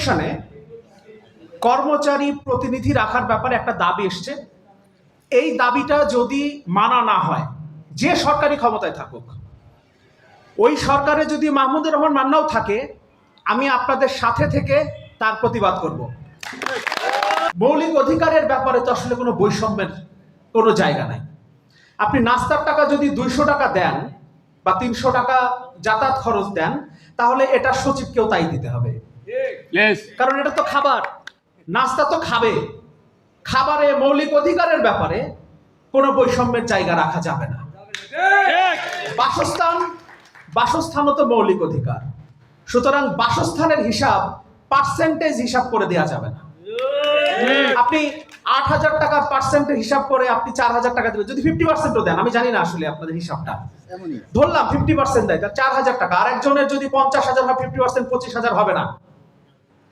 কমিশনে কর্মচারী প্রতিনিধি রাখার ব্যাপারে একটা দাবি এসছে। এই দাবিটা যদি মানা না হয়, যে সরকারি ক্ষমতায় থাকুক, ওই সরকারে যদি মাহমুদুর রহমান মান্নাও থাকে, আমি আপনাদের সাথে থেকে তার প্রতিবাদ করব। মৌলিক অধিকারের ব্যাপারে তো আসলে কোনো বৈষম্যের কোনো জায়গা নাই। আপনি নাস্তার টাকা যদি দুইশো টাকা দেন বা তিনশো টাকা যাতায়াত খরচ দেন, তাহলে এটা সচিবকেও তাই দিতে হবে. কারণ এটা তো খাবার। নাস্তা তো খাবে। খাবারে মৌলিক অধিকারের ব্যাপারে কোনো বৈষম্যের জায়গা রাখা যাবে না। বাসস্থান বাসস্থানও তো মৌলিক অধিকার। সুতরাং বাসস্থানের হিসাব পার্সেন্টেজ হিসাব করে দেওয়া যাবে না। আপনি আট হাজার টাকা পার্সেন্টের হিসাব করে আপনি চার হাজার টাকা দেবেন। যদি ফিফটি পার্সেন্টও দেন আমি জানি না আসলে আপনাদের হিসাবটা। ধরলাম ফিফটি পার্সেন্ট দেয় তার চার হাজার টাকা। আরেকজনের যদি পঞ্চাশ হাজার হয় ফিফটি পার্সেন্ট পঁচিশ হাজার হবে না।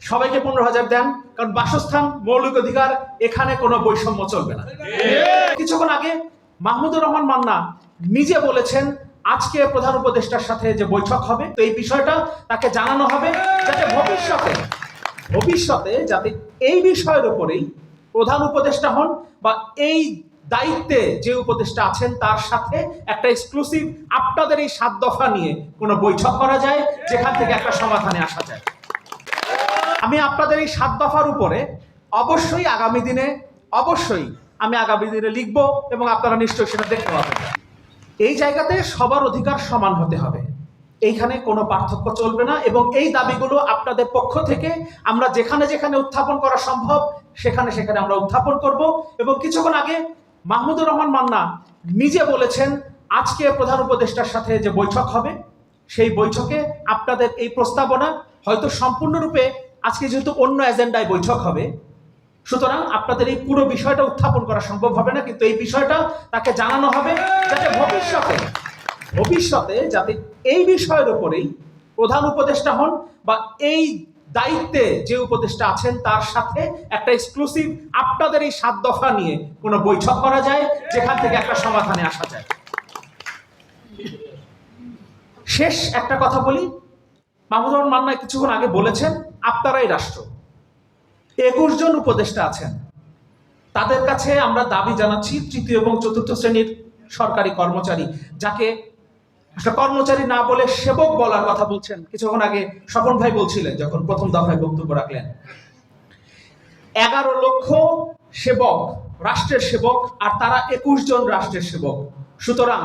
সবাইকে পনেরো হাজার দেন কারণ বাসস্থান মৌলিক অধিকার এখানে কোনো বৈষম্য চলবে না। কিছুক্ষণ আগে মাহমুদুর রহমান মান্না নিজে বলেছেন আজকে প্রধান উপদেষ্টার সাথে যে বৈঠক হবে তো এই বিষয়টা তাকে জানানো হবে যাতে ভবিষ্যতে ভবিষ্যতে যাতে এই বিষয়ের উপরেই প্রধান উপদেষ্টা হন বা এই দায়িত্বে যে উপদেষ্টা আছেন তার সাথে একটা এক্সক্লুসিভ আপনাদের এই সাত দফা নিয়ে কোনো বৈঠক করা যায় যেখান থেকে একটা সমাধানে আসা যায়। আমি আপনাদের এই সাত দফার উপরে অবশ্যই আগামী দিনে, অবশ্যই আমি আগামী দিনে লিখব এবং আপনারা নিশ্চয়ই সেটা দেখতে পাবেন। এই জায়গাতে সবার অধিকার সমান হতে হবে। এইখানে কোনো পার্থক্য চলবে না এবং এই দাবিগুলো আপনাদের পক্ষ থেকে আমরা যেখানে যেখানে উত্থাপন করা সম্ভব, সেখানে সেখানে আমরা উত্থাপন করব এবং কিছুক্ষণ আগে মাহমুদুর রহমান মান্না নিজে বলেছেন, আজকে প্রধান উপদেষ্টার সাথে যে বৈঠক হবে, সেই বৈঠকে আপনাদের এই প্রস্তাবনা হয়তো সম্পূর্ণরূপে আজকে যেহেতু অন্য এজেন্ডায় বৈঠক হবে, সুতরাং আপনাদের এই পুরো বিষয়টা উত্থাপন করা সম্ভব হবে না, কিন্তু এই বিষয়টা তাকে জানানো হবে যাতে ভবিষ্যতে ভবিষ্যতে যাতে এই বিষয়ের উপরেই প্রধান উপদেষ্টা হন বা এই দায়িত্বে যে উপদেষ্টা আছেন তার সাথে একটা এক্সক্লুসিভ আপনাদের এই সাত দফা নিয়ে কোনো বৈঠক করা যায়, যেখান থেকে একটা সমাধানে আসা যায়। শেষ একটা কথা বলি মাহমুদ রহমান মান্না কিছুক্ষণ আগে বলেছেন, আপনারাই রাষ্ট্র। একুশ জন উপদেষ্টা আছেন। তাদের কাছে আমরা দাবি জানাচ্ছি তৃতীয় এবং চতুর্থ শ্রেণির সরকারি কর্মচারী, যাকে কর্মচারী না বলে সেবক বলার কথা বলছেন। কিছুক্ষণ আগে স্বপন ভাই বলছিলেন, যখন প্রথম দফায় বক্তব্য রাখলেন। এগারো লক্ষ সেবক, রাষ্ট্রের সেবক, আর তারা একুশ জন রাষ্ট্রের সেবক। সুতরাং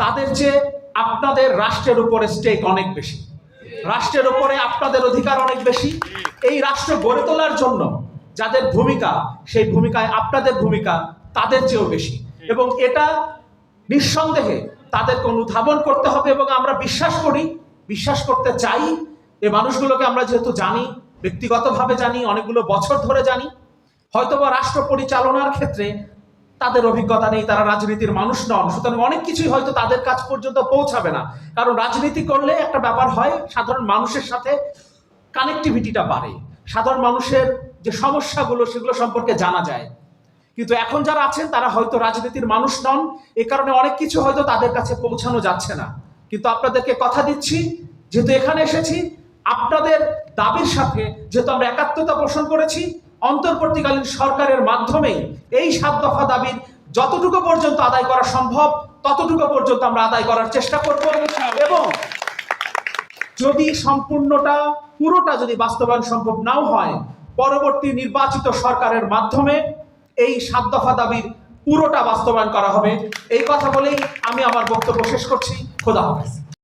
তাদের যে আপনাদের রাষ্ট্রের উপরে স্টেক অনেক বেশি। রাষ্ট্রের উপরে আপনাদের অধিকার অনেক বেশি। এই রাষ্ট্র গড়ে তোলার জন্য যাদের ভূমিকা, সেই ভূমিকায় আপনাদের ভূমিকা তাদের চেয়েও বেশি। এবং এটা নিঃসন্দেহে তাদেরকে অনুধাবন করতে হবে এবং আমরা বিশ্বাস করি, বিশ্বাস করতে চাই। এ মানুষগুলোকে আমরা যেহেতু জানি, ব্যক্তিগতভাবে জানি, অনেকগুলো বছর ধরে জানি। হয়তোবা রাষ্ট্র পরিচালনার ক্ষেত্রে তাদের অভিজ্ঞতা নেই, তারা রাজনীতির মানুষ নন। সুতরাং অনেক কিছুই হয়তো তাদের কাজ পর্যন্ত পৌঁছাবে না। কারণ রাজনীতি করলে একটা ব্যাপার হয়, সাধারণ মানুষের সাথে কানেক্টিভিটিটা বাড়ে। সাধারণ মানুষের যে সমস্যাগুলো, সেগুলো সম্পর্কে জানা যায়। কিন্তু এখন যারা আছেন, তারা হয়তো রাজনীতির মানুষ নন। এ কারণে অনেক কিছু হয়তো তাদের কাছে পৌঁছানো যাচ্ছে না। কিন্তু আপনাদেরকে কথা দিচ্ছি, যেহেতু এখানে এসেছি, আপনাদের দাবির সাথে, যেহেতু আমরা একাত্মতা পোষণ করেছি অন্তর্বর্তীকালীন সরকারের মাধ্যমেই এই সাত দফা দাবির যতটুকু পর্যন্ত আদায় করা সম্ভব, ততটুকু পর্যন্ত আমরা আদায় করার চেষ্টা করব। এবং যদি সম্পূর্ণটা, পুরোটা যদি বাস্তবায়ন সম্ভব নাও হয়, পরবর্তী নির্বাচিত সরকারের মাধ্যমে এই সাত দফা দাবির পুরোটা বাস্তবায়ন করা হবে। এই কথা বলেই আমি আমার বক্তব্য শেষ করছি। খোদা হাফেজ।